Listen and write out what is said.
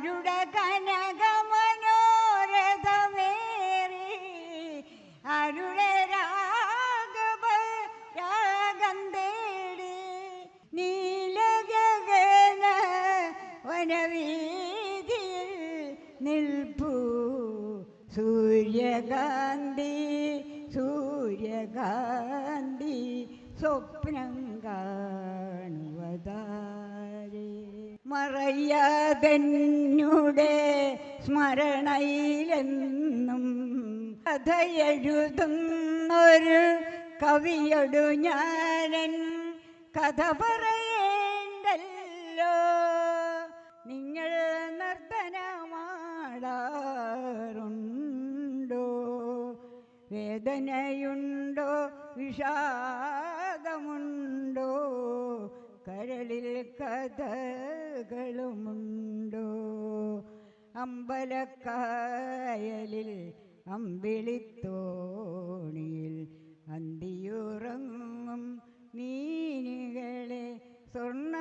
ആരുടെ കനകമനോരഥമേറി ആരുടെ രാഗവ രാഗം തേടി നീലഗഗന വനവീതിയിൽ നിൽപ്പൂ സൂര്യകാന്തി സൂര്യകാന്തി സ്വപ്നം കാണുവതാരേ മറയാതെന്നുടെ സ്മരണയിലെന്നും കഥയെഴുതുന്നൊരു കവിയൊടു ഞാനൻ. കഥ പറയേണ്ടല്ലോ. നിങ്ങൾ നർത്തനമാടാറുണ്ടോ? വേദനയുണ്ടോ? വിഷാദമുണ്ടോ? കഥകളുമുണ്ടോ അമ്പലക്കായലിൽ അമ്പിളിത്തോണിയിൽ അന്തിയുറങ്ങും മീനുകളെ സ്വർണ